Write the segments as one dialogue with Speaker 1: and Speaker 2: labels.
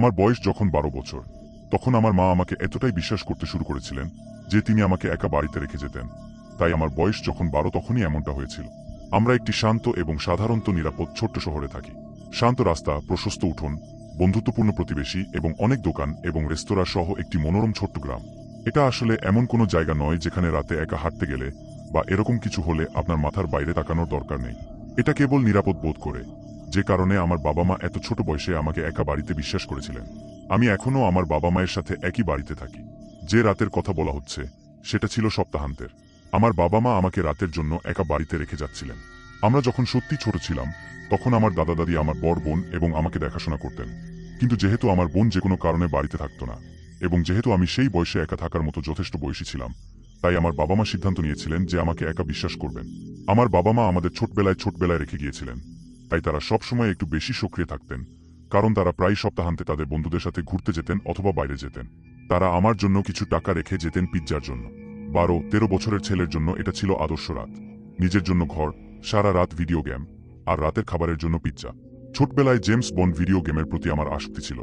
Speaker 1: আমার বয়স যখন বারো বছর, তখন আমার মা আমাকে এতটাই বিশ্বাস করতে শুরু করেছিলেন যে তিনি আমাকে একা বাড়িতে রেখে যেতেন। তাই আমার বয়স যখন বারো তখনই এমনটা হয়েছিল। আমরা একটি শান্ত এবং সাধারণত নিরাপদ ছোট্ট শহরে থাকি। শান্ত রাস্তা, প্রশস্ত উঠোন, বন্ধুত্বপূর্ণ প্রতিবেশী এবং অনেক দোকান এবং রেস্তোরাঁ সহ একটি মনোরম ছোট্ট গ্রাম। এটা আসলে এমন কোনো জায়গা নয় যেখানে রাতে একা হাঁটতে গেলে বা এরকম কিছু হলে আপনার মাথার বাইরে তাকানোর দরকার নেই। এটা কেবল নিরাপদ বোধ করে। যে কারণে আমার বাবা মা এত ছোট বয়সে আমাকে একা বাড়িতে বিশ্বাস করেছিলেন। আমি এখনও আমার বাবা মায়ের সাথে একই বাড়িতে থাকি। যে রাতের কথা বলা হচ্ছে, সেটা ছিল সপ্তাহান্তের। আমার বাবা মা আমাকে রাতের জন্য একা বাড়িতে রেখে যাচ্ছিলেন। আমরা যখন সত্যি ছোট ছিলাম, তখন আমার দাদা দাদি আমার বড় বোন এবং আমাকে দেখাশোনা করতেন। কিন্তু যেহেতু আমার বোন যে কোনো কারণে বাড়িতে থাকতো না, এবং যেহেতু আমি সেই বয়সে একা থাকার মতো যথেষ্ট বয়সী ছিলাম, তাই আমার বাবা মা সিদ্ধান্ত নিয়েছিলেন যে আমাকে একা বিশ্বাস করবেন। আমার বাবা মা আমাদের ছোটবেলায় ছোটবেলায় রেখে গিয়েছিলেন। তাই তারা সবসময় একটু বেশি সক্রিয় থাকতেন, কারণ তারা প্রায় সপ্তাহান্তে তাদের বন্ধুদের সাথে ঘুরতে যেতেন অথবা বাইরে যেতেন। তারা আমার জন্য কিছু টাকা রেখে যেতেন পিৎজার জন্য। বারো, তেরো বছরের ছেলের জন্য এটা ছিল আদর্শ রাত। নিজের জন্য ঘর, সারা রাত ভিডিও গেম, আর রাতের খাবারের জন্য পিৎজা। ছোটবেলায় জেমস বন্ড ভিডিও গেমের প্রতি আমার আসক্তি ছিল।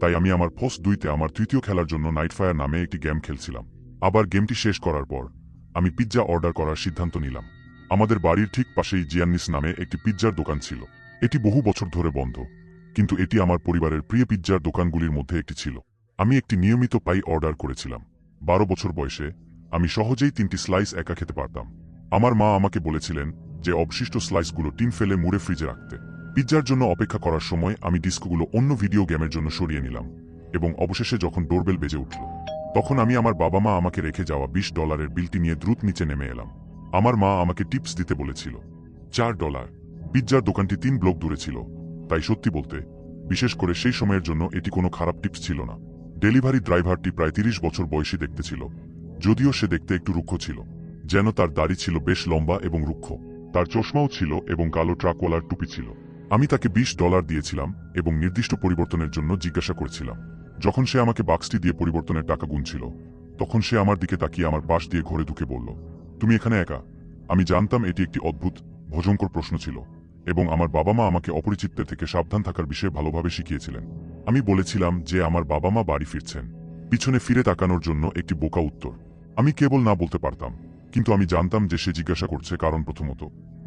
Speaker 1: তাই আমি আমার ফোস দুইতে আমার তৃতীয় খেলার জন্য নাইটফায়ার নামে একটি গেম খেলছিলাম। আবার গেমটি শেষ করার পর, আমি পিৎজা অর্ডার করার সিদ্ধান্ত নিলাম। আমাদের বাড়ির ঠিক পাশেই জিয়ান্নিস নামে একটি পিৎজার দোকান ছিল। এটি বহু বছর ধরে বন্ধ, কিন্তু এটি আমার পরিবারের প্রিয় পিৎজার দোকানগুলির মধ্যে একটি ছিল। আমি একটি নিয়মিত পাই অর্ডার করেছিলাম। বারো বছর বয়সে আমি সহজেই তিনটি স্লাইস একা খেতে পারতাম। আমার মা আমাকে বলেছিলেন যে অবশিষ্ট স্লাইসগুলো টিন ফেলে মুড়ে ফ্রিজে রাখতে। পিৎজার জন্য অপেক্ষা করার সময় আমি ডিস্কগুলো অন্য ভিডিও গেমের জন্য সরিয়ে নিলাম এবং অবশেষে যখন ডোরবেল বেজে উঠল, তখন আমি আমার বাবা মা আমাকে রেখে যাওয়া বিশ ডলারের বিলটি নিয়ে দ্রুত নিচে নেমে এলাম। আমার মা আমাকে টিপস দিতে বলেছিল। চার ডলার। পিৎজার দোকানটি তিন ব্লক দূরে ছিল। তাই সত্যি বলতে, বিশেষ করে সেই সময়ের জন্য এটি কোনো খারাপ টিপস ছিল না। ডেলিভারি ড্রাইভারটি প্রায় তিরিশ বছর বয়সী দেখতে ছিল। যদিও সে দেখতে একটু রুক্ষ ছিল। যেন তার দাড়ি ছিল বেশ লম্বা এবং রুক্ষ। তার চশমাও ছিল এবং কালো ট্রাকওয়ালার টুপি ছিল। আমি তাকে বিশ ডলার দিয়েছিলাম এবং নির্দিষ্ট পরিবর্তনের জন্য জিজ্ঞাসা করেছিলাম। যখন সে আমাকে বাক্সটি দিয়ে পরিবর্তনের টাকা গুনছিল, তখন সে আমার দিকে তাকিয়ে আমার পাশ দিয়ে ঘরে ঢুকে বলল তুমি এখানে একা। আমি জানতাম এটি একটি অদ্ভুত ভজঙ্কর প্রশ্ন ছিল, এবং আমার বাবা মা আমাকে অপরিচিতদের থেকে সাবধান থাকার বিষয়ে ভালোভাবে শিখিয়েছিলেন। আমি বলেছিলাম যে আমার বাবা মা বাড়ি ফিরছেন, পিছনে ফিরে তাকানোর জন্য একটি বোকা উত্তর। আমি কেবল না বলতে পারতাম, কিন্তু আমি জানতাম যে সে জিজ্ঞাসা করছে কারণ প্রথমত,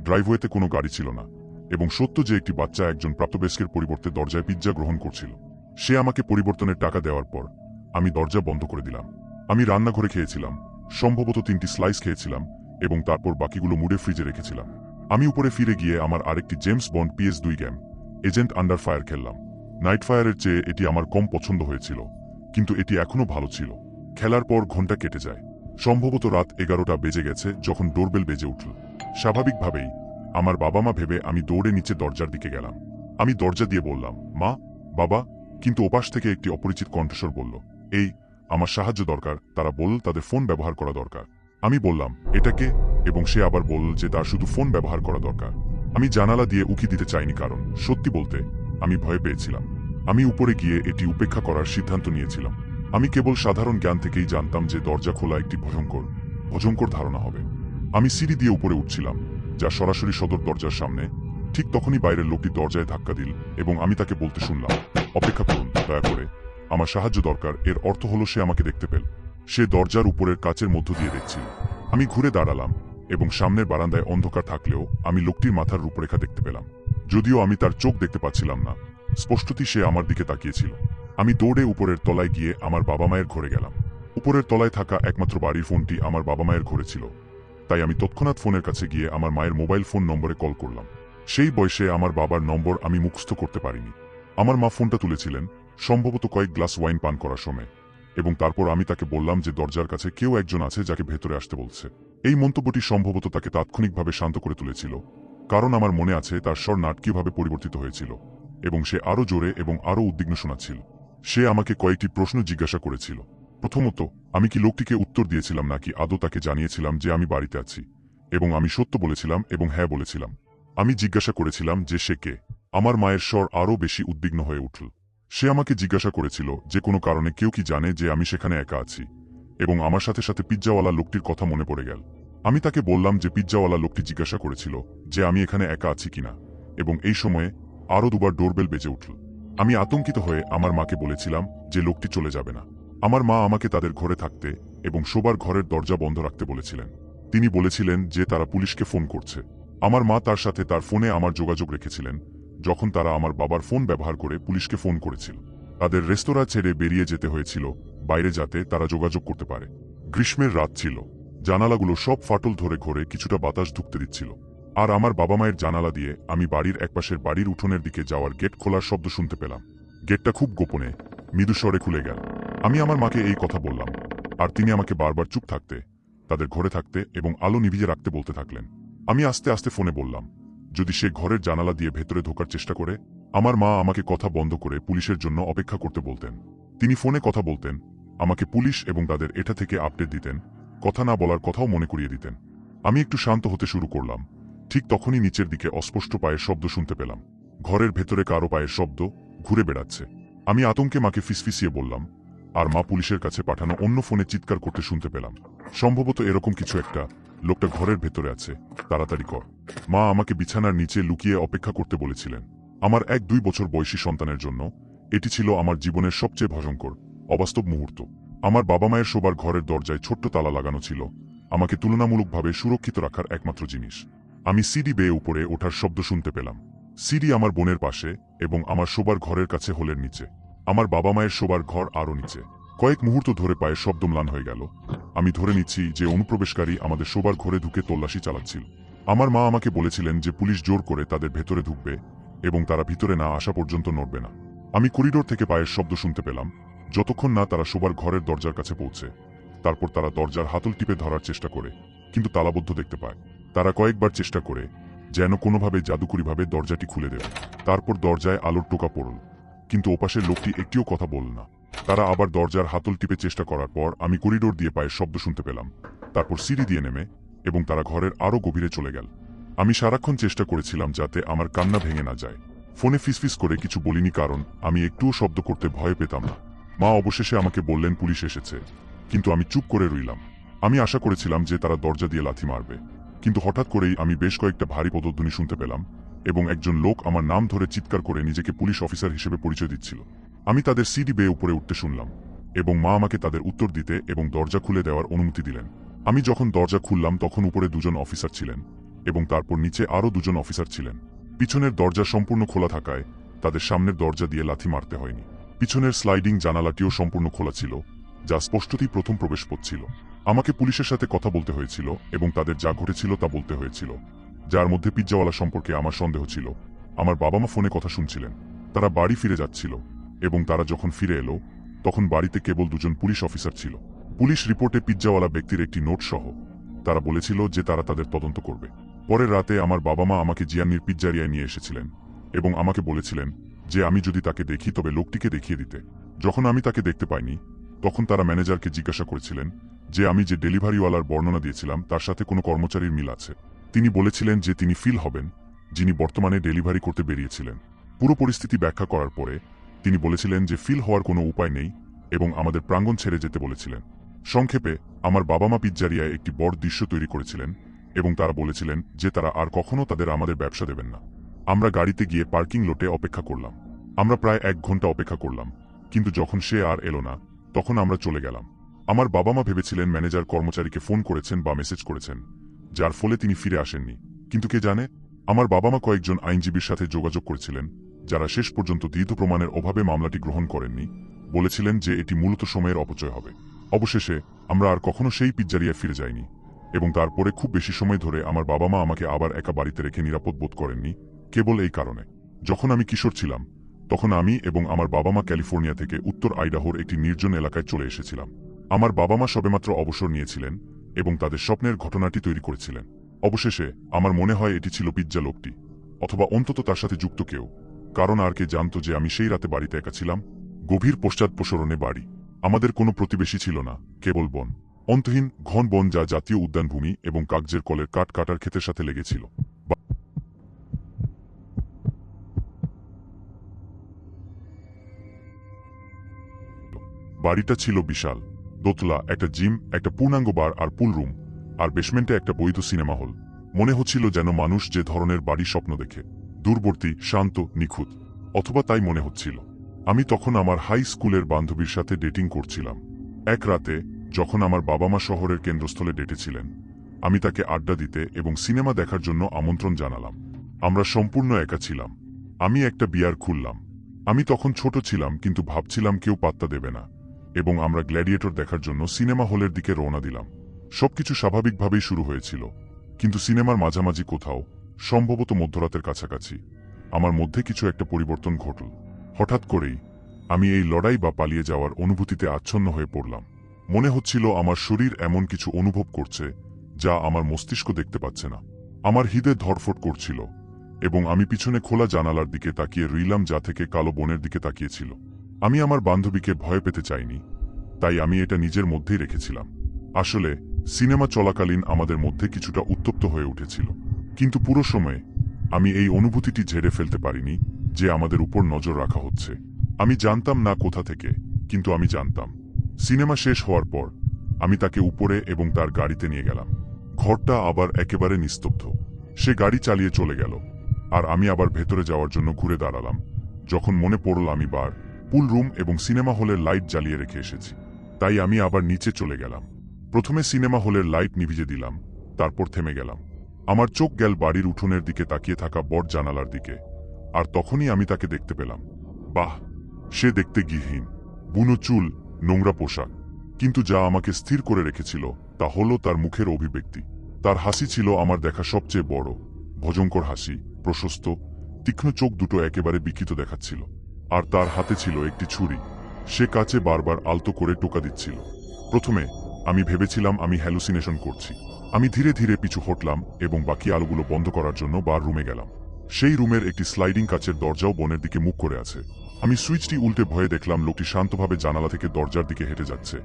Speaker 1: ড্রাইভওয়েতে কোনো গাড়ি ছিল না, এবং সত্য যে একটি বাচ্চা একজন প্রাপ্তবয়স্কের পরিবর্তে দরজায় পিৎজা গ্রহণ করছিল। সে আমাকে পরিবর্তনের টাকা দেওয়ার পর, আমি দরজা বন্ধ করে দিলাম। আমি রান্নাঘরে খেয়েছিলাম সম্ভবত তিনটি স্লাইস খেয়েছিলাম এবং তারপর বাকিগুলো মুড়ে ফ্রিজে রেখেছিলাম। আমি উপরে ফিরে গিয়ে আমার আরেকটি জেমস বন্ড পিএস দুই গেম এজেন্ট আন্ডার ফায়ার খেললাম। নাইট ফায়ারের চেয়ে এটি আমার কম পছন্দ হয়েছিল, কিন্তু এটি এখনও ভালো ছিল। খেলার পর ঘণ্টা কেটে যায়। সম্ভবত রাত এগারোটা বেজে গেছে যখন ডোরবেল বেজে উঠল। স্বাভাবিকভাবেই আমার বাবা মা ভেবে আমি দৌড়ে নিচে দরজার দিকে গেলাম। আমি দরজা দিয়ে বললাম, মা, বাবা, কিন্তু ওপাশ থেকে একটি অপরিচিত কণ্ঠস্বর বলল, এই আমার সাহায্য দরকার, তারা বলল তাদের ফোন ব্যবহার করা দরকার। আমি বললাম এটাকে এবং সে আবার বলল যে তার শুধু ফোন ব্যবহার করা দরকার। আমি জানালা দিয়ে উকি দিতে চাইনি কারণ, সত্যি বলতে, আমি ভয় পেয়েছিলাম। আমি উপরে গিয়ে এটি উপেক্ষা করার সিদ্ধান্ত নিয়েছিলাম। আমি কেবল সাধারণ জ্ঞান থেকেই জানতাম যে দরজা খোলা একটি ভয়ঙ্কর ভয়ঙ্কর ধারণা হবে। আমি সিঁড়ি দিয়ে উপরে উঠছিলাম, যা সরাসরি সদর দরজার সামনে, ঠিক তখনই বাইরের লোকটি দরজায় ধাক্কা দিল এবং আমি তাকে বলতে শুনলাম, অপেক্ষা করুন, দয়া করে। আমার সাহায্য দরকার, এর অর্থ হলো সে আমাকে দেখতে পেল। সে দরজার উপরের কাচের মধ্য দিয়ে দেখছিল আমি ঘুরে দাঁড়ালাম এবং সামনের বারান্দায় অন্ধকার থাকলেও আমি লোকটির মাথার রূপরেখা দেখতে পেলাম। যদিও আমি তার চোখ দেখতে পাচ্ছিলাম না, স্পষ্টতই সে আমার দিকে তাকিয়েছিল। আমি দৌড়ে উপরের তলায় গিয়ে আমার বাবা মায়ের ঘরে গেলাম। উপরের তলায় থাকা একমাত্র বাড়ির ফোনটি আমার বাবা মায়ের ঘরে ছিল। তাই আমি তৎক্ষণাৎ ফোনের কাছে গিয়ে আমার মায়ের মোবাইল ফোন নম্বরে কল করলাম। সেই বয়সে আমার বাবার নম্বর আমি মুখস্থ করতে পারিনি। আমার মা ফোনটা তুলেছিলেন সম্ভবত কয়েক গ্লাস ওয়াইন পান করার সময়, এবং তারপর আমি তাকে বললাম যে দরজার কাছে কেউ একজন আছে যাকে ভেতরে আসতে বলছে। এই মন্তব্যটি সম্ভবত তাকে তাৎক্ষণিকভাবে শান্ত করে তুলেছিল, কারণ আমার মনে আছে তার স্বর নাটকীয়ভাবে পরিবর্তিত হয়েছিল, এবং সে আরও জোরে এবং আরও উদ্বিগ্ন শোনাচ্ছিল। সে আমাকে কয়েকটি প্রশ্ন জিজ্ঞাসা করেছিল। প্রথমত, আমি কি লোকটিকে উত্তর দিয়েছিলাম নাকি আদৌ তাকে জানিয়েছিলাম যে আমি বাড়িতে আছি, এবং আমি সত্য বলেছিলাম এবং হ্যাঁ বলেছিলাম। আমি জিজ্ঞাসা করেছিলাম যে সে কে। আমার মায়ের স্বর আরও বেশি উদ্বিগ্ন হয়ে উঠল। সে আমাকে জিজ্ঞাসা করেছিল যে কোনো কারণে কেউ কি জানে যে আমি সেখানে একা আছি, এবং আমার সাথে সাথে পিজ্জাওয়ালা লোকটির কথা মনে পড়ে গেল। আমি তাকে বললাম যে পিজ্জাওয়ালা লোকটি জিজ্ঞাসা করেছিল যে আমি এখানে একা আছি কিনা এবং এই সময়ে আরও দুবার ডোরবেল বেজে উঠল। আমি আতঙ্কিত হয়ে আমার মাকে বলেছিলাম যে লোকটি চলে যাবে না। আমার মা আমাকে তাদের ঘরে থাকতে এবং শোবার ঘরের দরজা বন্ধ রাখতে বলেছিলেন। তিনি বলেছিলেন যে তারা পুলিশকে ফোন করছে। আমার মা তার সাথে তার ফোনে আমার যোগাযোগ রেখেছিলেন যখন তারা আমার বাবার ফোন ব্যবহার করে পুলিশকে ফোন করেছিল। তাদের রেস্তোরাঁ ছেড়ে বেরিয়ে যেতে হয়েছিল, বাইরে যাতে তারা যোগাযোগ করতে পারে। গ্রীষ্মের রাত ছিল। জানালাগুলো সব ফাটল ধরে ঘরে কিছুটা বাতাস ঢুকতে দিচ্ছিল। আর আমার বাবা মায়ের জানালা দিয়ে আমি বাড়ির একপাশের বাড়ির উঠোনের দিকে যাওয়ার গেট খোলার শব্দ শুনতে পেলাম। গেটটা খুব গোপনে মৃদুস্বরে খুলে গেল। আমি আমার মাকে এই কথা বললাম, আর তিনি আমাকে বারবার চুপ থাকতে, তাদের ঘরে থাকতে এবং আলো নিভিয়ে রাখতে বলতে থাকলেন। আমি আস্তে আস্তে ফোনে বললাম যদি সে ঘরের জানালা দিয়ে ভেতরে ঢোকার চেষ্টা করে, আমার মা আমাকে কথা বন্ধ করে পুলিশের জন্য অপেক্ষা করতে বলতেন। তিনি ফোনে কথা বলতেন, আমাকে পুলিশ এবং তাদের এটা থেকে আপডেট দিতেন, কথা না বলার কথাও মনে করিয়ে দিতেন। আমি একটু শান্ত হতে শুরু করলাম। ঠিক তখনই নিচের দিকে অস্পষ্ট পায়ের শব্দ শুনতে পেলাম। ঘরের ভেতরে কারও পায়ের শব্দ ঘুরে বেড়াচ্ছে। আমি আতঙ্কে মাকে ফিসফিসিয়ে বললাম, আর মা পুলিশের কাছে পাঠানো অন্য ফোনে চিৎকার করতে শুনতে পেলাম। সম্ভবত এরকম কিছু একটা, লোকটা ঘরের ভেতরে আছে, তাড়াতাড়ি কর। মা আমাকে বিছানার নিচে লুকিয়ে অপেক্ষা করতে বলেছিলেন। আমার এক দুই বছর বয়সী সন্তানের জন্য এটি ছিল আমার জীবনের সবচেয়ে ভয়ঙ্কর, অবাস্তব মুহূর্ত। আমার বাবা মায়ের শোবার ঘরের দরজায় ছোট্ট তালা লাগানো ছিল, আমাকে তুলনামূলকভাবে সুরক্ষিত রাখার একমাত্র জিনিস। আমি সিডি বেয়ে উপরে ওঠার শব্দ শুনতে পেলাম। সিডি আমার বোনের পাশে এবং আমার শোবার ঘরের কাছে হোলের নিচে। আমার বাবা মায়ের শোবার ঘর আরও নিচে। কয়েক মুহূর্ত ধরে পায়ের শব্দ ম্লান হয়ে গেল। আমি ধরে নিচ্ছি যে অনুপ্রবেশকারী আমাদের শোবার ঘরে ঢুকে তল্লাশি চালাচ্ছিল। আমার মা আমাকে বলেছিলেন যে পুলিশ জোর করে তাদের ভেতরে ঢুকবে এবং তারা ভিতরে না আসা পর্যন্ত নড়বে না। আমি করিডোর থেকে পায়ের শব্দ শুনতে পেলাম। যতক্ষণ না তারা শোবার ঘরের দরজার কাছে পৌঁছে, তারপর তারা দরজার হাতল টিপে ধরার চেষ্টা করে, কিন্তু তালাবদ্ধ দেখতে পায়। তারা কয়েকবার চেষ্টা করে যেন কোনোভাবে জাদুকরিভাবে দরজাটি খুলে দেবে তারপর দরজায় আলোর টোকা পড়ল, কিন্তু ওপাশের লোকটি একটিও কথা বলল না। তারা আবার দরজার হাতল টিপে চেষ্টা করার পর আমি করিডোর দিয়ে পায়ের শব্দ শুনতে পেলাম। তারপর সিঁড়ি দিয়ে নেমে এবং তারা ঘরের আরও গভীরে চলে গেল। আমি সারাক্ষণ চেষ্টা করেছিলাম যাতে আমার কান্না ভেঙে না যায়। ফোনে ফিসফিস করে কিছু বলিনি কারণ আমি একটুও শব্দ করতে ভয় পেতাম না। মা অবশেষে আমাকে বললেন, পুলিশ এসেছে। কিন্তু আমি চুপ করে রইলাম। আমি আশা করেছিলাম যে তারা দরজা দিয়ে লাথি মারবে। কিন্তু হঠাৎ করেই আমি বেশ কয়েকটা ভারী পদধ্বনি শুনতে পেলাম এবং একজন লোক আমার নাম ধরে চিৎকার করে নিজেকে পুলিশ অফিসার হিসেবে পরিচয় দিচ্ছিল। আমি তাদের সিডি বেয়ে উপরে উঠতে শুনলাম এবং মা আমাকে তাদের উত্তর দিতে এবং দরজা খুলে দেওয়ার অনুমতি দিলেন। আমি যখন দরজা খুললাম, তখন উপরে দুজন অফিসার ছিলেন এবং তারপর নিচে আরও দুজন অফিসার ছিলেন। পিছনের দরজা সম্পূর্ণ খোলা থাকায় তাদের সামনের দরজা দিয়ে লাথি মারতে হয়নি। পিছনের স্লাইডিং জানালাটিও সম্পূর্ণ খোলা ছিল, যা স্পষ্টতই প্রথম প্রবেশ ছিল আমাকে পুলিশের সাথে কথা বলতে হয়েছিল এবং তাদের যা ঘটেছিল তা বলতে হয়েছিল, যার মধ্যে পিজ্জাওয়ালা সম্পর্কে আমার সন্দেহ ছিল। আমার বাবা মা ফোনে কথা শুনছিলেন, তারা বাড়ি ফিরে যাচ্ছিল এবং তারা যখন ফিরে এলো, তখন বাড়িতে কেবল দুজন পুলিশ অফিসার ছিল। পুলিশ রিপোর্টে পিজ্জাওয়ালা ব্যক্তির একটি নোট সহ। তারা বলেছিল যে তারা তাদের তদন্ত করবে। পরের রাতে আমার বাবা মা আমাকে জিয়ান্নির পিজ্জারিয়ায় নিয়ে এসেছিলেন এবং আমাকে বলেছিলেন যে আমি যদি তাকে দেখি, তবে লোকটিকে দেখিয়ে দিতে। যখন আমি তাকে দেখতে পাইনি, তখন তারা ম্যানেজারকে জিজ্ঞাসা করেছিলেন যে আমি যে ডেলিভারিওয়ালার বর্ণনা দিয়েছিলাম, তার সাথে কোনো কর্মচারীর মিল আছে। তিনি বলেছিলেন যে তিনি ফিল হবেন, যিনি বর্তমানে ডেলিভারি করতে বেরিয়েছিলেন। পুরো পরিস্থিতি ব্যাখ্যা করার পরে তিনি বলেছিলেন যে ফিল হওয়ার কোনো উপায় নেই এবং আমাদের প্রাঙ্গণ ছেড়ে যেতে বলেছিলেন। সংক্ষেপে, আমার বাবা মা পিজ্জারিয়ায় একটি বড় দৃশ্য তৈরি করেছিলেন এবং তারা বলেছিলেন যে তারা আর কখনো তাদের আমাদের ব্যবসা দেবেন না। আমরা গাড়িতে গিয়ে পার্কিং লোটে অপেক্ষা করলাম। আমরা প্রায় এক ঘণ্টা অপেক্ষা করলাম, কিন্তু যখন সে আর এলো না, তখন আমরা চলে গেলাম। আমার বাবা মা ভেবেছিলেন ম্যানেজার কর্মচারীকে ফোন করেছেন বা মেসেজ করেছেন, যার ফলে তিনি ফিরে আসেননি। কিন্তু কে জানে? আমার বাবা মা কয়েকজন আইনজীবীর সাথে যোগাযোগ করেছিলেন, যারা শেষ পর্যন্ত দীর্ঘ প্রমাণের অভাবে মামলাটি গ্রহণ করেননি, বলেছিলেন যে এটি মূলত সময়ের অপচয় হবে। অবশেষে, আমরা আর কখনো সেই পিজ্জারিয়া ফিরে যাইনি, এবং তারপরে খুব বেশি সময় ধরে আমার বাবা মা আমাকে আবার একা বাড়িতে রেখে নিরাপদ বোধ করেননি, কেবল এই কারণে। যখন আমি কিশোর ছিলাম, তখন আমি এবং আমার বাবা মা ক্যালিফোর্নিয়া থেকে উত্তর আইডাহোর একটি নির্জন এলাকায় চলে এসেছিলাম। আমার বাবা মা সবেমাত্র অবসর নিয়েছিলেন এবং তাদের স্বপ্নের ঘটনাটি তৈরি করেছিলেন। অবশেষে, আমার মনে হয় এটি ছিল পিজ্জা লোকটি, অথবা অন্তত তার সাথে যুক্ত কেউ, কারণ আর কে জানত যে আমি সেই রাতে বাড়িতে একা ছিলাম, গভীর পশ্চাৎপসরণে বাড়ি। আমাদের কোনো প্রতিবেশী ছিল না, কেবল বন। অন্তহীন ঘন বন যা জাতীয় উদ্যানভূমি এবং কাগজের কলের কাঠ কাটার ক্ষেতের সাথে লেগেছিল। বাড়িটা ছিল বিশাল। দোতলা, একটা জিম, একটা পূর্ণাঙ্গ বার আর পুল রুম, আর বেসমেন্টে একটা বৈধ সিনেমা হল। মনে হচ্ছিল যেন মানুষ যে ধরনের বাড়ি স্বপ্ন দেখে। দূরবর্তী, শান্ত, নিখুঁত, অথবা তাই মনে হচ্ছিল। আমি তখন আমার হাই স্কুলের বান্ধবীর সাথে ডেটিং করছিলাম। এক রাতে, যখন আমার বাবা মা শহরের কেন্দ্রস্থলে ডেটেছিলেন, আমি তাকে আড্ডা দিতে এবং সিনেমা দেখার জন্য আমন্ত্রণ জানালাম। আমরা সম্পূর্ণ একা ছিলাম। আমি একটা বিয়ার খুললাম। আমি তখন ছোট ছিলাম, কিন্তু ভাবছিলাম কেউ পাত্তা দেবে না এবং আমরা গ্ল্যাডিয়েটর দেখার জন্য সিনেমা হলের দিকে রওনা দিলাম। সবকিছু স্বাভাবিকভাবেই শুরু হয়েছিল। কিন্তু সিনেমার মাঝামাঝি কোথাও, সম্ভবত মধ্যরাতের কাছাকাছি, আমার মধ্যে কিছু একটা পরিবর্তন ঘটল। হঠাৎ করেই আমি এই লড়াই বা পালিয়ে যাওয়ার অনুভূতিতে আচ্ছন্ন হয়ে পড়লাম। মনে হচ্ছিল আমার শরীর এমন কিছু অনুভব করছে যা আমার মস্তিষ্ক দেখতে পাচ্ছে না। আমার হৃদয় ধরফট করছিল এবং আমি পিছনে খোলা জানালার দিকে তাকিয়ে রইলাম যা থেকে কালো বনের দিকে তাকিয়েছিল। আমি আমার বান্ধবীকে ভয় পেতে চাইনি, তাই আমি এটা নিজের মধ্যেই রেখেছিলাম। আসলে, সিনেমা চলাকালীন আমাদের মধ্যে কিছুটা উত্তপ্ত হয়ে উঠেছিল, কিন্তু পুরো সময়ে আমি এই অনুভূতিটি ঝেড়ে ফেলতে পারিনি যে আমাদের উপর নজর রাখা হচ্ছে। আমি জানতাম না কোথা থেকে, কিন্তু আমি জানতাম। সিনেমা শেষ হওয়ার পর আমি তাকে উপরে এবং তার গাড়িতে নিয়ে গেলাম। ঘরটা আবার একেবারে নিস্তব্ধ। সে গাড়ি চালিয়ে চলে গেল, আর আমি আবার ভেতরে যাওয়ার জন্য ঘুরে দাঁড়ালাম। যখন মনে পড়ল আমি বার, পুল রুম এবং সিনেমা হলের লাইট জ্বালিয়ে রেখে এসেছি। তাই আমি আবার নিচে চলে গেলাম। প্রথমে সিনেমা হলের লাইট নিভিজে দিলাম, তারপর থেমে গেলাম। আমার চোখ গেল বাড়ির উঠোনের দিকে তাকিয়ে থাকা বট জানালার দিকে। আর তখনই আমি তাকে দেখতে পেলাম। বাহ, সে দেখতে গৃহহীন, বুনো চুল, নোংরা পোশাক। কিন্তু যা আমাকে স্থির করে রেখেছিল, তা হলো তার মুখের অভিব্যক্তি। তার হাসি ছিল আমার দেখা সবচেয়ে বড়, ভজঙ্কর হাসি, প্রশস্ত, তীক্ষ্ণ চোখ দুটো একেবারে বিকৃত দেখাচ্ছিল। আর তার হাতে ছিল একটি ছুরি, সে কাছে বারবার আলতো করে টোকা দিচ্ছিল। প্রথমে আমি ভেবেছিলাম আমি হ্যালুসিনেশন করছি। আমি ধীরে ধীরে পিছু হটলাম এবং বাকি আলোগুলো বন্ধ করার জন্য বার রুমে গেলাম। সেই রুমের একটি স্লাইডিং কাচের দরজাও বনের দিকে মুখ করে আছে। আমি সুইচটি উল্টে ভয়ে দেখলাম লোকটি শান্তভাবে জানালা থেকে দরজার দিকে হেঁটে যাচ্ছে।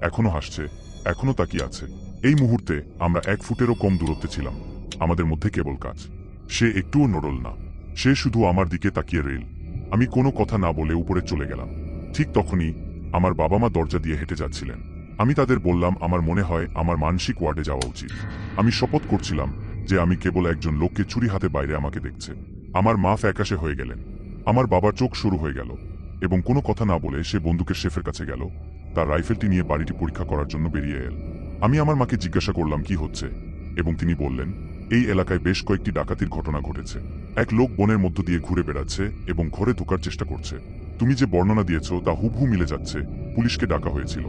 Speaker 1: এখনও হাসছে, এখনও তাকিয়ে আছে। এই মুহূর্তে আমরা এক ফুটেরও কম দূরত্বে ছিলাম। আমাদের মধ্যে কেবল কাজ সে একটুও নড়ল না। সে শুধু আমার দিকে তাকিয়ে রইল। আমি কোনো কথা না বলে উপরে চলে গেলাম। ঠিক তখনই আমার বাবা মা দরজা দিয়ে হেঁটে যাচ্ছিলেন। আমি তাদের বললাম, আমার মনে হয় আমার মানসিক ওয়ার্ডে যাওয়া উচিত। আমি শপথ করছিলাম যে আমি কেবল একজন লোককে চুরি হাতে বাইরে আমাকে দেখছে। আমার মা ফ্যাকাশে হয়ে গেলেন। আমার বাবার চোখ শুরু হয়ে গেল এবং কোনো কথা না বলে সে বন্দুকের শেফের কাছে গেল। তার রাইফেলটি নিয়ে বাড়িটি পরীক্ষা করার জন্য বেরিয়ে এল। আমি আমার মাকে জিজ্ঞাসা করলাম, কি হচ্ছে? এবং তিনি বললেন, এই এলাকায় বেশ কয়েকটি ডাকাতির ঘটনা ঘটেছে। এক লোক বনের মধ্য দিয়ে ঘুরে বেড়াচ্ছে এবং ঘরে ঢোকার চেষ্টা করছে। তুমি যে বর্ণনা দিয়েছ তা হুবহু মিলে যাচ্ছে। পুলিশকে ডাকা হয়েছিল।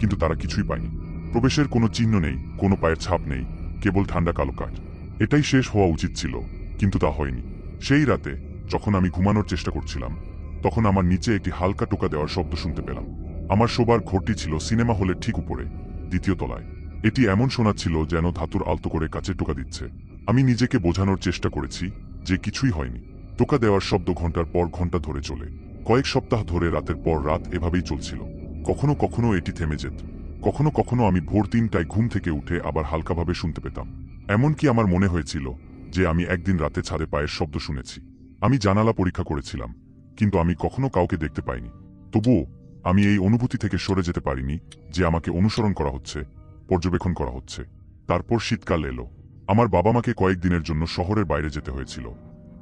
Speaker 1: কিন্তু তারা কিছুই পায়নি। প্রবেশের কোনো চিহ্ন নেই, কোনো পায়ের ছাপ নেই, কেবল ঠান্ডা কালো কাঠ। এটাই শেষ হওয়া উচিত ছিল, কিন্তু তা হয়নি। সেই রাতে, যখন আমি ঘুমানোর চেষ্টা করছিলাম, তখন আমার নিচে একটি হালকা টোকা দেওয়ার শব্দ শুনতে পেলাম। আমার শোবার ঘরটি ছিল সিনেমা হলের ঠিক উপরে, দ্বিতীয় তলায়। এটি এমন শোনাচ্ছিল যেন ধাতুর আলতো করে কাছে টোকা দিচ্ছে। আমি নিজেকে বোঝানোর চেষ্টা করেছি যে কিছুই হয়নি। টোকা দেওয়ার শব্দ ঘণ্টার পর ঘণ্টা ধরে চলে। কয়েক সপ্তাহ ধরে রাতের পর রাত এভাবেই চলছিল। কখনো কখনো এটি থেমে যেত। কখনো কখনো আমি ভোর তিনটায় ঘুম থেকে উঠে আবার হালকাভাবে শুনতে পেতাম। এমনকি আমার মনে হয়েছিল যে আমি একদিন রাতে ছাদে পায়ের শব্দ শুনেছি। আমি জানালা পরীক্ষা করেছিলাম, কিন্তু আমি কখনো কাউকে দেখতে পাইনি। তবুও, আমি এই অনুভূতি থেকে সরে যেতে পারিনি যে আমাকে অনুসরণ করা হচ্ছে, পর্যবেক্ষণ করা হচ্ছে। তারপর শীতকাল এলো। আমার বাবা মাকে কয়েকদিনের জন্য শহরের বাইরে যেতে হয়েছিল,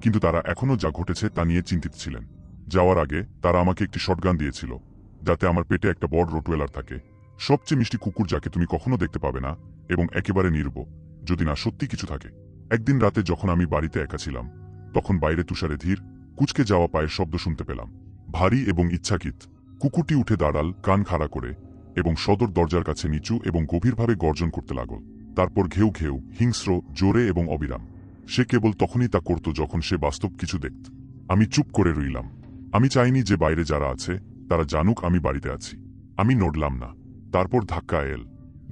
Speaker 1: কিন্তু তারা এখনও যা ঘটেছে তা নিয়ে চিন্তিত ছিলেন। যাওয়ার আগে তারা আমাকে একটি শটগান দিয়েছিল, যাতে আমার পেটে একটা বড় রোটওয়েলার থাকে। সবচেয়ে মিষ্টি কুকুর যাকে তুমি কখনো দেখতে পাবে না এবং একেবারে নির্ব যদি না সত্যি কিছু থাকে। একদিন রাতে যখন আমি বাড়িতে একা ছিলাম, তখন বাইরে তুষারে ধীর, কুচকে যাওয়া পায়ের শব্দ শুনতে পেলাম। ভারী এবং ইচ্ছাকৃত, কুকুরটি উঠে দাঁড়াল, কান খাড়া করে এবং সদর দরজার কাছে নিচু এবং গভীরভাবে গর্জন করতে লাগল। তারপর ঘেউ ঘেউ, হিংস্র, জোরে এবং অবিরাম। সে কেবল তখনই তা করত যখন সে বাস্তব কিছু দেখত। আমি চুপ করে রইলাম। আমি চাইনি যে বাইরে যারা আছে, তারা জানুক আমি বাড়িতে আছি। আমি নড়লাম না। তারপর ধাক্কা এল।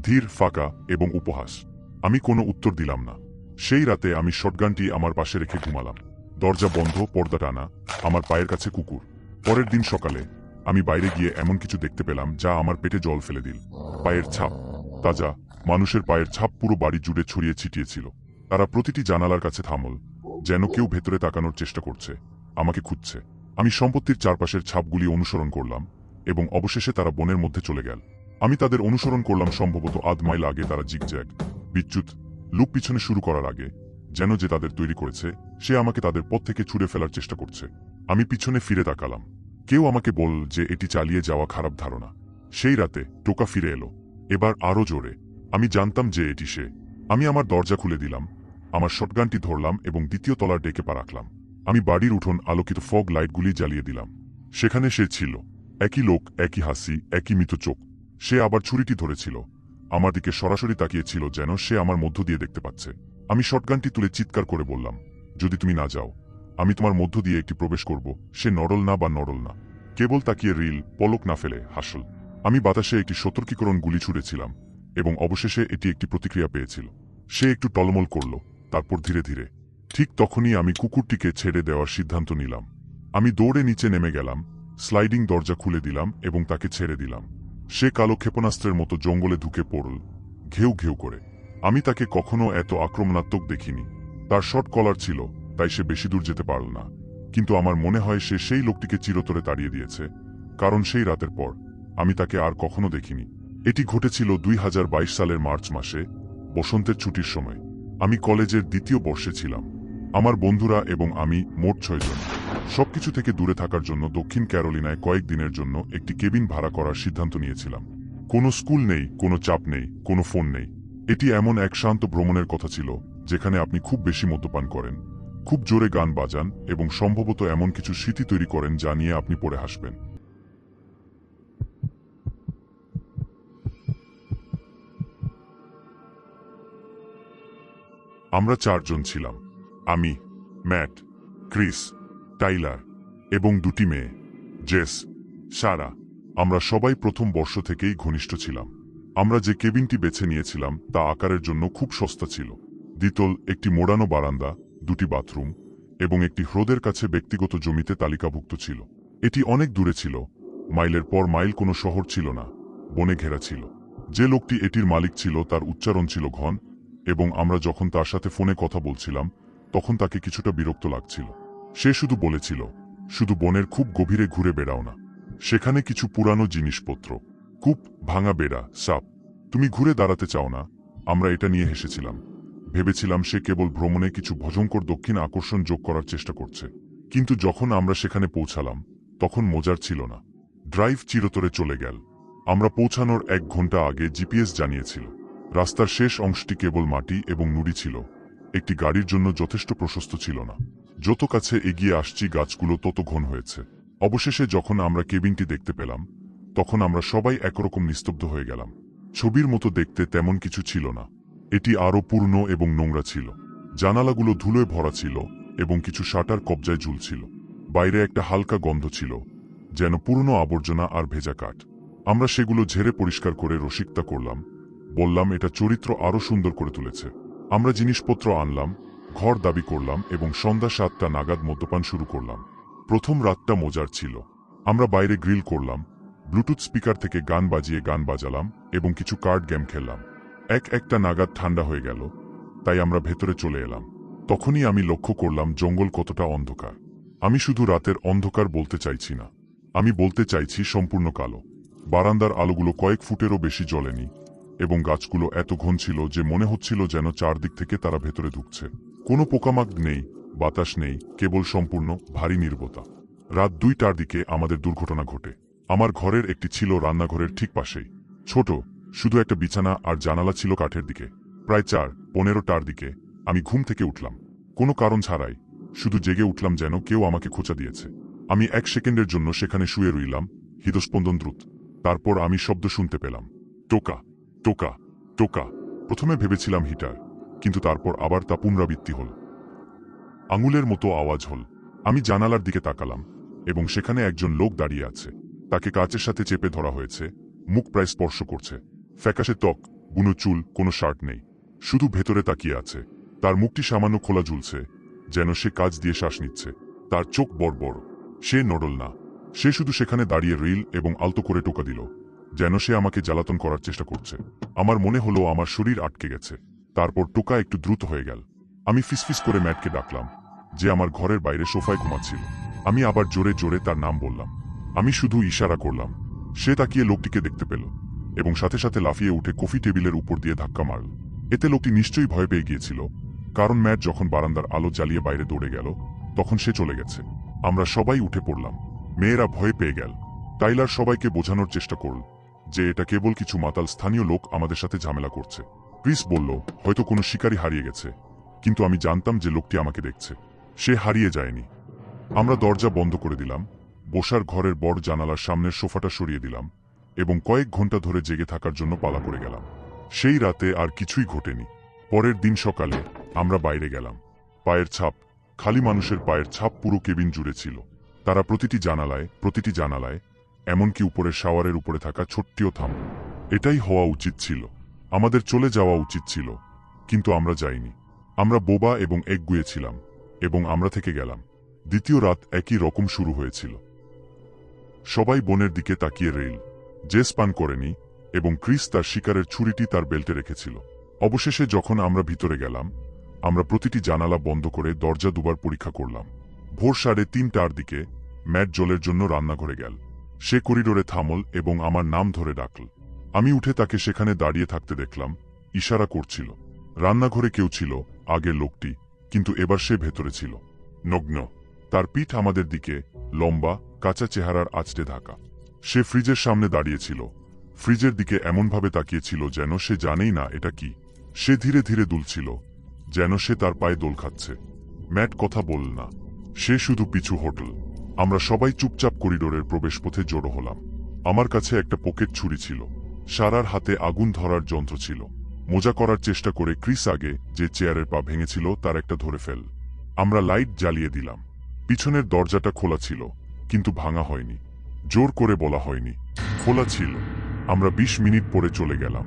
Speaker 1: ধীর, ফাঁকা এবং উপহাস। আমি কোনো উত্তর দিলাম না। সেই রাতে আমি শটগানটি আমার পাশে রেখে ঘুমালাম। দরজা বন্ধ, পর্দা টানা, আমার পায়ের কাছে কুকুর। পরের দিন সকালে আমি বাইরে গিয়ে এমন কিছু দেখতে পেলাম যা আমার পেটে জল ফেলে দিল। পায়ের ছাপ, তাজা, মানুষের পায়ের ছাপ পুরো বাড়ি জুড়ে ছড়িয়ে ছিটিয়েছিল। তারা প্রতিটি জানালার কাছে থামল, যেন কেউ ভেতরে তাকানোর চেষ্টা করছে, আমাকে খুঁজছে। আমি সম্পত্তির চারপাশের ছাপগুলি অনুসরণ করলাম এবং অবশেষে তারা বনের মধ্যে চলে গেল। আমি তাদের অনুসরণ করলাম সম্ভবত আধ মাইল আগে তারা জিগজ্যাগ। বিচ্যুত লুক পিছনে শুরু করার আগে যেন যে তাদের তৈরি করেছে, সে আমাকে তাদের পথ থেকে ছুড়ে ফেলার চেষ্টা করছে। আমি পিছনে ফিরে তাকালাম। কেউ আমাকে বল যে এটি চালিয়ে যাওয়া খারাপ ধারণা। সেই রাতে টোকা ফিরে এলো। এবার আরও জোরে। আমি জানতাম যে এটি সে। আমি আমার দরজা খুলে দিলাম। আমার শটগানটি ধরলাম এবং দ্বিতীয় তলার ডেকে পা রাখলাম। আমি বাড়ির উঠোন আলোকিত ফগ লাইটগুলি জ্বালিয়ে দিলাম। সেখানে সে ছিল। একই লোক, একই হাসি, একই মৃত চোখ। সে আবার ছুরিটি ধরেছিল। আমার দিকে সরাসরি তাকিয়েছিল যেন সে আমার মধ্য দিয়ে দেখতে পাচ্ছে। আমি শটগানটি তুলে চিৎকার করে বললাম, যদি তুমি না যাও, আমি তোমার মধ্য দিয়ে একটি প্রবেশ করব। সে নরল না বা নরল না। কেবল তাকিয়ে রিল, পলক না ফেলে, হাসল। আমি বাতাসে একটি সতর্কীকরণ গুলি ছুড়েছিলাম এবং অবশেষে এটি একটি প্রতিক্রিয়া পেয়েছিল। সে একটু টলমল করল, তারপর ধীরে ধীরে। ঠিক তখনই আমি কুকুরটিকে ছেড়ে দেওয়ার সিদ্ধান্ত নিলাম। আমি দৌড়ে নিচে নেমে গেলাম, স্লাইডিং দরজা খুলে দিলাম এবং তাকে ছেড়ে দিলাম। সে কালো ক্ষেপণাস্ত্রের মতো জঙ্গলে ঢুকে পড়ল, ঘেউ ঘেউ করে। আমি তাকে কখনো এত আক্রমণাত্মক দেখিনি। তার শর্ট কলার ছিল, তাই সে বেশি দূর যেতে পারল না। কিন্তু আমার মনে হয় সে সেই লোকটিকে চিরতরে তাড়িয়ে দিয়েছে, কারণ সেই রাতের পর আমি তাকে আর কখনো দেখিনি। এটি ঘটেছিল দুই হাজার বাইশ সালের মার্চ মাসে, বসন্তের ছুটির সময়। আমি কলেজের দ্বিতীয় বর্ষে ছিলাম। আমার বন্ধুরা এবং আমি মোট ছয়জন। সবকিছু থেকে দূরে থাকার জন্য দক্ষিণ ক্যারোলিনায় কয়েকদিনের জন্য একটি কেবিন ভাড়া করার সিদ্ধান্ত নিয়েছিলাম। কোনো স্কুল নেই, কোনো চাপ নেই, কোনো ফোন নেই। এটি এমন এক শান্ত ভ্রমণের কথা ছিল, যেখানে আপনি খুব বেশি মদ্যপান করেন। খুব জোরে গান বাজান এবং সম্ভবত এমন কিছু স্মৃতি তৈরি করেন যা নিয়ে আপনি পড়ে হাসবেন। আমরা চারজন ছিলাম। আমি, ম্যাট, ক্রিস টাইলার এবং দুটি মেয়ে, জেস, সারা। আমরা সবাই প্রথম বর্ষ থেকেই ঘনিষ্ঠ ছিলাম। আমরা যে কেবিনটি বেছে নিয়েছিলাম, তা আকারের জন্য খুব সস্তা ছিল। দ্বিতল একটি মোড়ানো বারান্দা, দুটি বাথরুম এবং একটি হ্রদের কাছে ব্যক্তিগত জমিতে তালিকাভুক্ত ছিল। এটি অনেক দূরে ছিল। মাইলের পর মাইল কোনো শহর ছিল না। বনে ঘেরা ছিল। যে লোকটি এটির মালিক ছিল, তার উচ্চারণ ছিল ঘন এবং আমরা যখন তার সাথে ফোনে কথা বলছিলাম, তখন তাকে কিছুটা বিরক্ত লাগছিল। সে শুধু বলেছিল, শুধু বনের খুব গভীরে ঘুরে বেড়াও না। সেখানে কিছু পুরানো জিনিসপত্র, কূপ, ভাঙা বেড়া, সাপ। তুমি ঘুরে দাঁড়াতে চাও না, আমরা এটা নিয়ে হেসেছিলাম। ভেবেছিলাম সে কেবল ভ্রমণে কিছু ভজঙ্কর দক্ষিণ আকর্ষণ যোগ করার চেষ্টা করছে। কিন্তু যখন আমরা সেখানে পৌঁছালাম, তখন মজার ছিল না। ড্রাইভ চিরতরে চলে গেল। আমরা পৌঁছানোর এক ঘণ্টা আগে জিপিএস জানিয়েছিল। রাস্তার শেষ অংশটি কেবল মাটি এবং নুড়ি ছিল। একটি গাড়ির জন্য যথেষ্ট প্রশস্ত ছিল না। যত কাছে এগিয়ে আসছি গাছগুলো তত ঘন হয়েছে। অবশেষে যখন আমরা কেবিনটি দেখতে পেলাম, তখন আমরা সবাই একরকম নিস্তব্ধ হয়ে গেলাম। ছবির মতো দেখতে তেমন কিছু ছিল না। এটি আরও পূর্ণ এবং নোংরা ছিল। জানালাগুলো ধুলোয় ভরা ছিল এবং কিছু শাটার কবজায় ঝুলছিল। বাইরে একটা হালকা গন্ধ ছিল, যেন পুরনো আবর্জনা আর ভেজা কাঠ। আমরা সেগুলো ঝেড়ে পরিষ্কার করে রসিকতা করলাম। বললাম, এটা চরিত্র আরও সুন্দর করে তুলেছে। আমরা জিনিসপত্র আনলাম ঘর দাবি করলাম এবং সন্ধ্যা সাতটা নাগাদ মদ্যপান শুরু করলাম। প্রথম রাতটা মজার ছিল। আমরা বাইরে গ্রিল করলাম, ব্লুটুথ স্পিকার থেকে গান বাজিয়ে গান বাজালাম এবং কিছু কার্ড গেম খেললাম। এক একটা নাগাদ ঠান্ডা হয়ে গেল, তাই আমরা ভেতরে চলে এলাম। তখনই আমি লক্ষ্য করলাম জঙ্গল কতটা অন্ধকার। আমি শুধু রাতের অন্ধকার বলতে চাইছি না। আমি বলতে চাইছি সম্পূর্ণ কালো। বারান্দার আলোগুলো কয়েক ফুটেরও বেশি জ্বলেনি এবং গাছগুলো এত ঘন ছিল যে মনে হচ্ছিল যেন চারদিক থেকে তারা ভেতরে ঢুকছে। কোনো পোকামাক নেই, বাতাস নেই, কেবল সম্পূর্ণ ভারী নির্বতা। রাত দুইটার দিকে আমাদের দুর্ঘটনা ঘটে। আমার ঘরের একটি ছিল রান্নাঘরের ঠিক পাশেই। ছোট, শুধু একটা বিছানা আর জানালা ছিল কাঠের দিকে। প্রায় চার, পনেরোটার দিকে আমি ঘুম থেকে উঠলাম। কোনো কারণ ছাড়াই, শুধু জেগে উঠলাম যেন কেউ আমাকে খোঁচা দিয়েছে। আমি এক সেকেন্ডের জন্য সেখানে শুয়ে রইলাম, হৃদস্পন্দন দ্রুত। তারপর আমি শব্দ শুনতে পেলাম। টোকা টোকা টোকা। প্রথমে ভেবেছিলাম হিটার। কিন্তু তারপর আবার তা পুনরাবৃত্তি হল। আঙুলের মতো আওয়াজ হল। আমি জানালার দিকে তাকালাম, এবং সেখানে একজন লোক দাঁড়িয়ে আছে। তাকে কাচের সাথে চেপে ধরা হয়েছে। মুখ প্রায় স্পর্শ করছে। ফ্যাকাশে ত্বক, বুনো চুল, কোনো শার্ট নেই। শুধু ভেতরে তাকিয়ে আছে। তার মুখটি সামান্য খোলা ঝুলছে, যেন সে কাজ দিয়ে শ্বাস নিচ্ছে। তার চোখ বড় বড়। সে নড়ল না। সে শুধু সেখানে দাঁড়িয়ে রিল এবং আলতো করে টোকা দিল, যেন সে আমাকে জ্বালাতন করার চেষ্টা করছে। আমার মনে হলো আমার শরীর আটকে গেছে। তারপর টোকা একটু দ্রুত হয়ে গেল। আমি ফিসফিস করে ম্যাটকে ডাকলাম, যে আমার ঘরের বাইরে সোফায় ঘুমাচ্ছিল। আমি আবার জোরে জোরে তার নাম বললাম। আমি শুধু ইশারা করলাম। সে তাকিয়ে লোকটিকে দেখতে পেল এবং সাথে সাথে লাফিয়ে উঠে কফি টেবিলের উপর দিয়ে ধাক্কা মারল। এতে লোকটি নিশ্চয়ই ভয় পেয়ে গিয়েছিল, কারণ ম্যাট যখন বারান্দার আলো জ্বালিয়ে বাইরে দৌড়ে গেল, তখন সে চলে গেছে। আমরা সবাই উঠে পড়লাম। মেয়েরা ভয় পেয়ে গেল। টাইলার সবাইকে বোঝানোর চেষ্টা করল যে এটা কেবল কিছু মাতাল স্থানীয় লোক আমাদের সাথে ঝামেলা করছে। ক্রিস বলল, হয়তো কোনো শিকারী হারিয়ে গেছে। কিন্তু আমি জানতাম যে লোকটি আমাকে দেখছে। সে হারিয়ে যায়নি। আমরা দরজা বন্ধ করে দিলাম, বসার ঘরের বড় জানালার সামনের সোফাটা সরিয়ে দিলাম এবং কয়েক ঘণ্টা ধরে জেগে থাকার জন্য পালা করে গেলাম। সেই রাতে আর কিছুই ঘটেনি। পরের দিন সকালে আমরা বাইরে গেলাম। পায়ের ছাপ, খালি মানুষের পায়ের ছাপ পুরো কেবিন জুড়ে ছিল। তারা প্রতিটি জানালায় প্রতিটি জানালায়, এমনকি উপরের শাওয়ারের উপরে থাকা ছোট্টিও থাম এটাই হওয়া উচিত ছিল। আমাদের চলে যাওয়া উচিত ছিল, কিন্তু আমরা যাইনি। আমরা বোবা এবং একগুয়েছিলাম এবং আমরা থেকে গেলাম। দ্বিতীয় রাত একই রকম শুরু হয়েছিল। সবাই বনের দিকে তাকিয়ে রেল, জেস পান করেনি, এবং ক্রিস তার শিকারের ছুরিটি তার বেল্টে রেখেছিল। অবশেষে যখন আমরা ভিতরে গেলাম, আমরা প্রতিটি জানালা বন্ধ করে দরজা দুবার পরীক্ষা করলাম। ভোর সাড়ে তিনটার দিকে ম্যাট জলের জন্য রান্নাঘরে গেল। সে করিডোরে থামল এবং আমার নাম ধরে ডাকল। আমি উঠে তাকে সেখানে দাঁড়িয়ে থাকতে দেখলাম, ইশারা করছিল। রান্নাঘরে কেউ ছিল আগের লোকটি, কিন্তু এবার সে ভেতরে ছিল। নগ্ন, তার পিঠ আমাদের দিকে, লম্বা, কাঁচা চেহারার আঁচড়ে ঢাকা। সে ফ্রিজের সামনে দাঁড়িয়েছিল। ফ্রিজের দিকে এমনভাবে তাকিয়েছিল যেন সে জানেই না এটা কি। সে ধীরে ধীরে দুলছিল, যেন সে তার পায়ে দোল খাচ্ছে। ম্যাট, কথা বলল না। সে শুধু পিছু হোটেল। আমরা সবাই চুপচাপ করিডোরের প্রবেশপথে জড়ো হলাম। আমার কাছে একটা পকেট ছুরি ছিল। সারার হাতে আগুন ধরার যন্ত্র ছিল। মোজা করার চেষ্টা করে ক্রিস আগে যে চেয়ারের পা ভেঙেছিল তার একটা ধরে ফেল। আমরা লাইট জ্বালিয়ে দিলাম। পিছনের দরজাটা খোলা ছিল, কিন্তু ভাঙা হয়নি। জোর করে বলা হয়নি। খোলা ছিল। আমরা ২০ মিনিট পরে চলে গেলাম।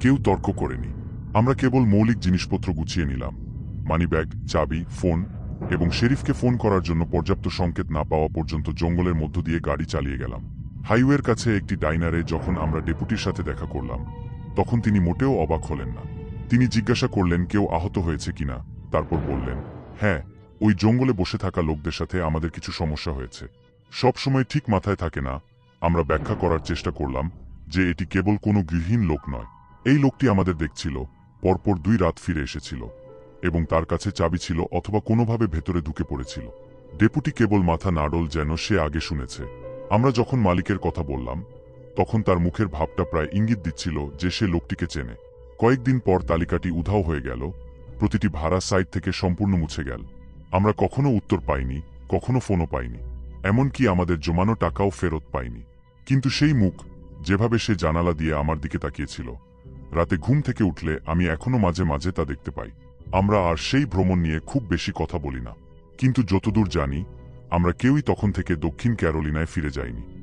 Speaker 1: কেউ তর্ক করেনি। আমরা কেবল মৌলিক জিনিসপত্র গুছিয়ে নিলাম। মানিব্যাগ, চাবি, ফোন এবং শেরিফকে ফোন করার জন্য পর্যাপ্ত সংকেত না পাওয়া পর্যন্ত জঙ্গলের মধ্য দিয়ে গাড়ি চালিয়ে গেলাম। হাইওয়ের কাছে একটি ডাইনারে যখন আমরা ডেপুটির সাথে দেখা করলাম, তখন তিনি মোটেও অবাক হলেন না। তিনি জিজ্ঞাসা করলেন, কেউ আহত হয়েছে কিনা? তারপর বললেন হ্যাঁ ওই জঙ্গলে বসে থাকা লোকদের সাথে আমাদের কিছু সমস্যা হয়েছে। সব সময় ঠিক মাথায় থাকে না। আমরা ব্যাখ্যা করার চেষ্টা করলাম যে এটি কেবল কোনো গৃহহীন লোক নয়। এই লোকটি আমাদের দেখছিল, পরপর দুই রাত ফিরে এসেছিল এবং তার কাছে চাবি ছিল অথবা কোনোভাবে ভেতরে ঢুকে পড়েছিল। ডেপুটি কেবল মাথা নাড়ল যেন সে আগে শুনেছে। আমরা যখন মালিকের কথা বললাম, তখন তার মুখের ভাবটা প্রায় ইঙ্গিত দিচ্ছিল যে সে লোকটিকে চেনে। কয়েকদিন পর তালিকাটি উধাও হয়ে গেল, প্রতিটি ভাড়া সাইট থেকে সম্পূর্ণ মুছে গেল। আমরা কখনো উত্তর পাইনি, কখনো ফোনও পাইনি, এমনকি আমাদের জমানো টাকাও ফেরত পাইনি। কিন্তু সেই মুখ, যেভাবে সে জানালা দিয়ে আমার দিকে তাকিয়েছিল, রাতে ঘুম থেকে উঠলে আমি এখনও মাঝে মাঝে তা দেখতে পাই। আমরা আর সেই ভ্রমণ নিয়ে খুব বেশি কথা বলি না। কিন্তু যতদূর জানি আমরা কেউই তখন থেকে দক্ষিণ ক্যারোলিনায় ফিরে যাইনি।